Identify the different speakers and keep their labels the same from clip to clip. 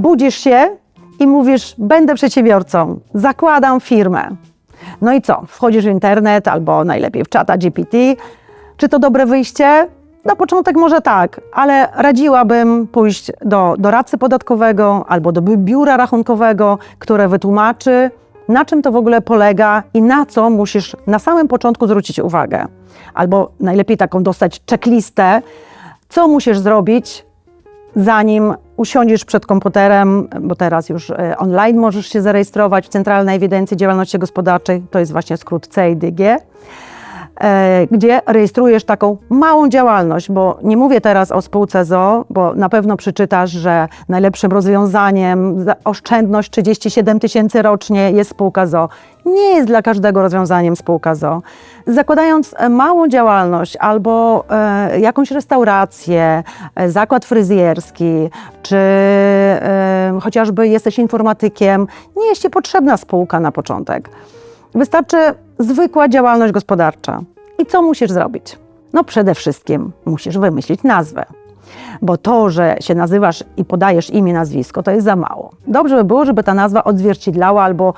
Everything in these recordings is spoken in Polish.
Speaker 1: budzisz się i mówisz: Będę przedsiębiorcą, zakładam firmę. No i co? Wchodzisz w internet albo najlepiej w czata GPT. Czy to dobre wyjście? Na początek może tak, ale radziłabym pójść do doradcy podatkowego albo do biura rachunkowego, które wytłumaczy, na czym to w ogóle polega i na co musisz na samym początku zwrócić uwagę. Albo najlepiej taką dostać checklistę, co musisz zrobić, zanim usiądziesz przed komputerem, bo teraz już e, online możesz się zarejestrować w Centralnej Ewidencji Działalności Gospodarczej, to jest właśnie skrót CEDG, e, gdzie rejestrujesz taką małą działalność, bo nie mówię teraz o spółce ZO, bo na pewno przeczytasz, że najlepszym rozwiązaniem, oszczędność 37 tysięcy rocznie jest spółka ZO. Nie jest dla każdego rozwiązaniem spółka ZO. Zakładając e, małą działalność albo e, jakąś restaurację, e, zakład fryzjerski, czy e, chociażby jesteś informatykiem, nie jest Ci potrzebna spółka na początek. Wystarczy zwykła działalność gospodarcza. I co musisz zrobić? No przede wszystkim musisz wymyślić nazwę. Bo to, że się nazywasz i podajesz imię, nazwisko, to jest za mało. Dobrze by było, żeby ta nazwa odzwierciedlała albo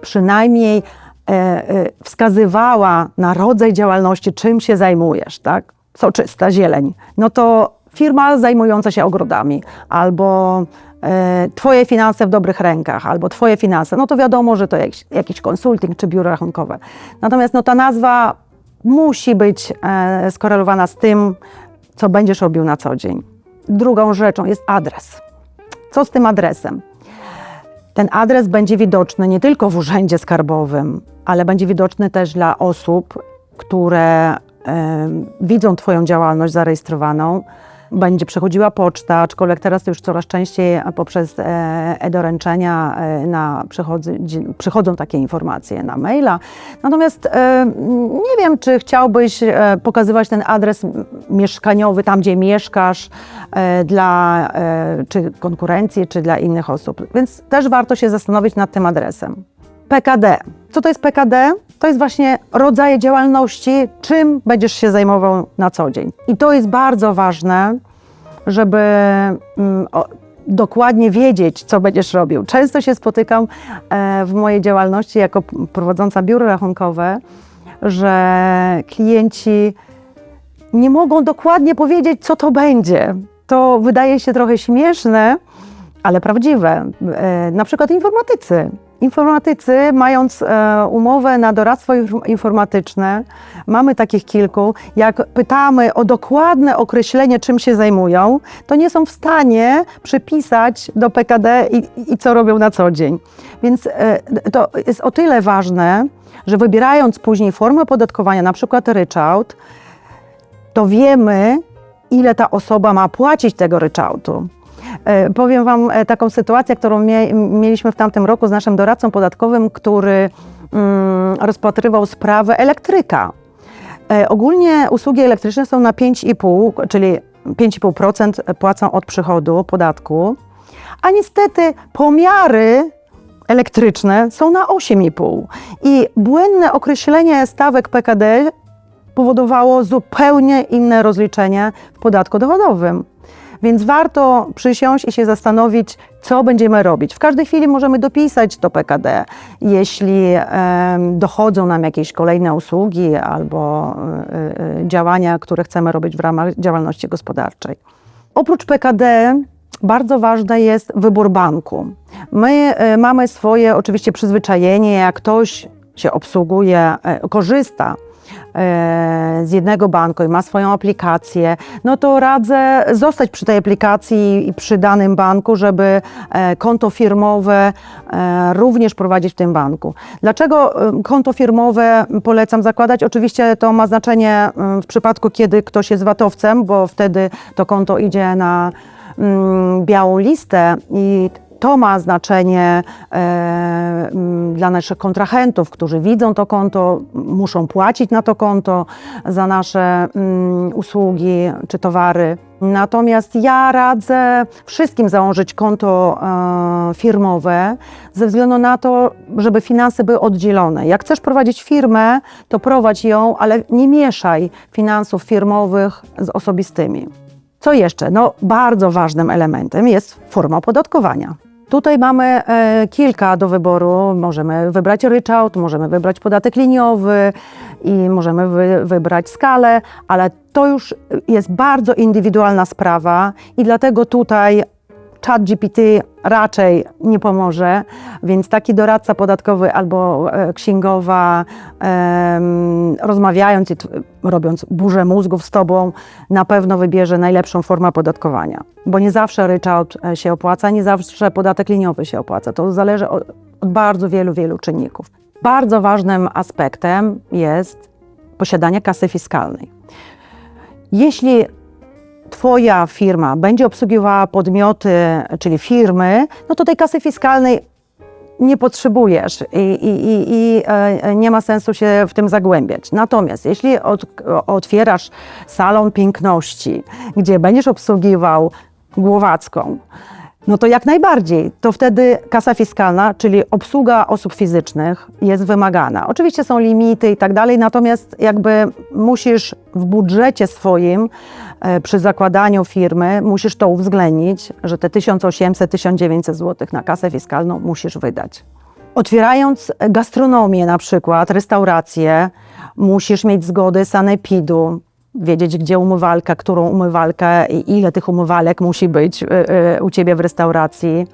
Speaker 1: przynajmniej e, e, wskazywała na rodzaj działalności, czym się zajmujesz, tak? Soczysta zieleń. No to firma zajmująca się ogrodami, albo e, Twoje finanse w dobrych rękach, albo Twoje finanse, no to wiadomo, że to jakiś, jakiś konsulting czy biuro rachunkowe. Natomiast no, ta nazwa musi być e, skorelowana z tym, co będziesz robił na co dzień. Drugą rzeczą jest adres. Co z tym adresem? Ten adres będzie widoczny nie tylko w urzędzie skarbowym, ale będzie widoczny też dla osób, które e, widzą Twoją działalność zarejestrowaną. Będzie przechodziła poczta, aczkolwiek teraz to już coraz częściej poprzez e, e-doręczenia e, na przychodzy, przychodzą takie informacje na maila. Natomiast e, nie wiem, czy chciałbyś e, pokazywać ten adres mieszkaniowy tam, gdzie mieszkasz, e, dla e, czy konkurencji, czy dla innych osób. Więc też warto się zastanowić nad tym adresem. PKD. Co to jest PKD? To jest właśnie rodzaj działalności, czym będziesz się zajmował na co dzień. I to jest bardzo ważne, żeby mm, o, dokładnie wiedzieć, co będziesz robił. Często się spotykam e, w mojej działalności jako prowadząca biuro rachunkowe, że klienci nie mogą dokładnie powiedzieć, co to będzie. To wydaje się trochę śmieszne, ale prawdziwe. E, na przykład informatycy. Informatycy, mając e, umowę na doradztwo informatyczne, mamy takich kilku, jak pytamy o dokładne określenie, czym się zajmują, to nie są w stanie przypisać do PKD i, i co robią na co dzień. Więc e, to jest o tyle ważne, że wybierając później formę opodatkowania, na przykład ryczałt, to wiemy, ile ta osoba ma płacić tego ryczałtu. E, powiem Wam e, taką sytuację, którą mie mieliśmy w tamtym roku z naszym doradcą podatkowym, który mm, rozpatrywał sprawę elektryka. E, ogólnie usługi elektryczne są na 5,5, czyli 5,5% płacą od przychodu podatku, a niestety pomiary elektryczne są na 8,5 i błędne określenie stawek PKD powodowało zupełnie inne rozliczenie w podatku dochodowym. Więc warto przysiąść i się zastanowić, co będziemy robić. W każdej chwili możemy dopisać to PKD, jeśli dochodzą nam jakieś kolejne usługi albo y, y, działania, które chcemy robić w ramach działalności gospodarczej. Oprócz PKD bardzo ważny jest wybór banku. My y, mamy swoje oczywiście przyzwyczajenie, jak ktoś się obsługuje, korzysta E, z jednego banku i ma swoją aplikację, no to radzę zostać przy tej aplikacji i przy danym banku, żeby e, konto firmowe e, również prowadzić w tym banku. Dlaczego konto firmowe polecam zakładać? Oczywiście to ma znaczenie w przypadku, kiedy ktoś jest watowcem, bo wtedy to konto idzie na mm, białą listę i to ma znaczenie e, dla naszych kontrahentów, którzy widzą to konto, muszą płacić na to konto za nasze mm, usługi czy towary. Natomiast ja radzę wszystkim założyć konto e, firmowe ze względu na to, żeby finanse były oddzielone. Jak chcesz prowadzić firmę, to prowadź ją, ale nie mieszaj finansów firmowych z osobistymi. Co jeszcze? No, bardzo ważnym elementem jest forma opodatkowania. Tutaj mamy e, kilka do wyboru. Możemy wybrać ryczałt, możemy wybrać podatek liniowy i możemy wy, wybrać skalę, ale to już jest bardzo indywidualna sprawa i dlatego tutaj ChatGPT raczej nie pomoże, więc taki doradca podatkowy albo e, księgowa, rozmawiając i robiąc burzę mózgów z tobą, na pewno wybierze najlepszą formę opodatkowania, bo nie zawsze ryczałt e, się opłaca, nie zawsze podatek liniowy się opłaca. To zależy od, od bardzo wielu, wielu czynników. Bardzo ważnym aspektem jest posiadanie kasy fiskalnej. Jeśli Twoja firma będzie obsługiwała podmioty, czyli firmy, no to tej kasy fiskalnej nie potrzebujesz i, i, i, i e, nie ma sensu się w tym zagłębiać. Natomiast jeśli od, otwierasz salon piękności, gdzie będziesz obsługiwał głowacką, no to jak najbardziej. To wtedy kasa fiskalna, czyli obsługa osób fizycznych jest wymagana. Oczywiście są limity i tak dalej, natomiast jakby musisz w budżecie swoim e, przy zakładaniu firmy, musisz to uwzględnić, że te 1800-1900 zł na kasę fiskalną musisz wydać. Otwierając gastronomię na przykład, restaurację, musisz mieć zgodę sanepidu, wiedzieć gdzie umywalka, którą umywalkę i ile tych umywalek musi być y, y, u Ciebie w restauracji.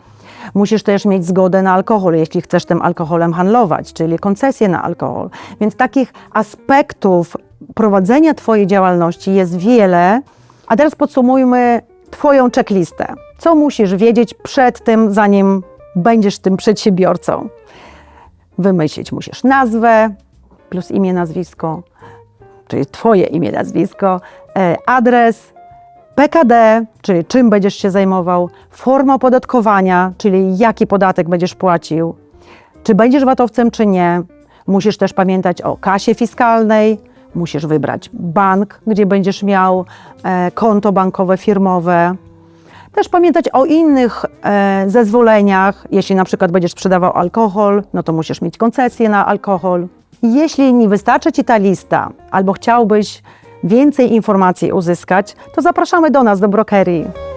Speaker 1: Musisz też mieć zgodę na alkohol, jeśli chcesz tym alkoholem handlować, czyli koncesję na alkohol. Więc takich aspektów prowadzenia Twojej działalności jest wiele. A teraz podsumujmy Twoją checklistę. Co musisz wiedzieć przed tym, zanim będziesz tym przedsiębiorcą? Wymyślić musisz nazwę plus imię, nazwisko, czyli Twoje imię, nazwisko, e, adres, PKD, czyli czym będziesz się zajmował, forma opodatkowania, czyli jaki podatek będziesz płacił, czy będziesz VAT-owcem, czy nie. Musisz też pamiętać o kasie fiskalnej, musisz wybrać bank, gdzie będziesz miał e, konto bankowe firmowe. Też pamiętać o innych e, zezwoleniach. Jeśli na przykład będziesz sprzedawał alkohol, no to musisz mieć koncesję na alkohol. Jeśli nie wystarczy Ci ta lista, albo chciałbyś więcej informacji uzyskać, to zapraszamy do nas, do brokerii.